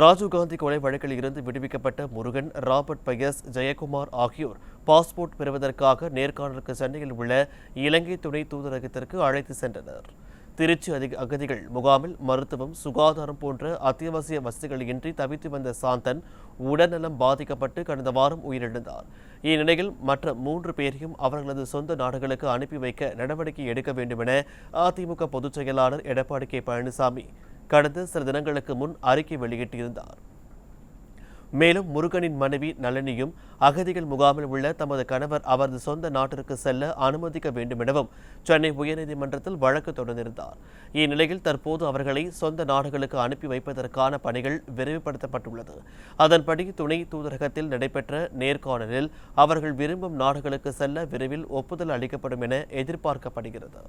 ராஜீவ்காந்தி கொலை வழக்கில் இருந்து விடுவிக்கப்பட்ட முருகன் ராபர்ட் பயஸ் ஜெயக்குமார் ஆகியோர் பாஸ்போர்ட் பெறுவதற்காக நேர்காணலுக்கு சென்னையில் உள்ள இலங்கை துணை தூதரகத்திற்கு அழைத்து சென்றனர். திருச்சி அதிக அகதிகள் முகாமில் மருத்துவம் சுகாதாரம் போன்ற அத்தியாவசிய வசதிகள் இன்றி தவித்து வந்த சாந்தன் உடல்நலம் பாதிக்கப்பட்டு கடந்த வாரம் உயிரிழந்தார். இந்நிலையில் மற்ற மூன்று பேரையும் அவர்களது சொந்த நாடுகளுக்கு அனுப்பி வைக்க நடவடிக்கை எடுக்க வேண்டும் என அதிமுக பொதுச் செயலாளர் எடப்பாடி கே பழனிசாமி கடந்த சில தினங்களுக்கு முன் அறிக்கை வெளியிட்டிருந்தார். மேலும் முருகனின் மனைவி நளினியும் அகதிகள் முகாமில் உள்ள தமது கணவர் அவரது சொந்த நாட்டிற்கு செல்ல அனுமதிக்க வேண்டும் எனவும் சென்னை உயர்நீதிமன்றத்தில் வழக்கு தொடர்ந்திருந்தார். இந்நிலையில் தற்போது அவர்களை சொந்த நாடுகளுக்கு அனுப்பி வைப்பதற்கான பணிகள் விரைவுபடுத்தப்பட்டுள்ளது. அதன்படி துணை தூதரகத்தில் நடைபெற்ற நேர்காணலில் அவர்கள் விரும்பும் நாடுகளுக்கு செல்ல விரைவில் ஒப்புதல் அளிக்கப்படும் என எதிர்பார்க்கப்படுகிறது.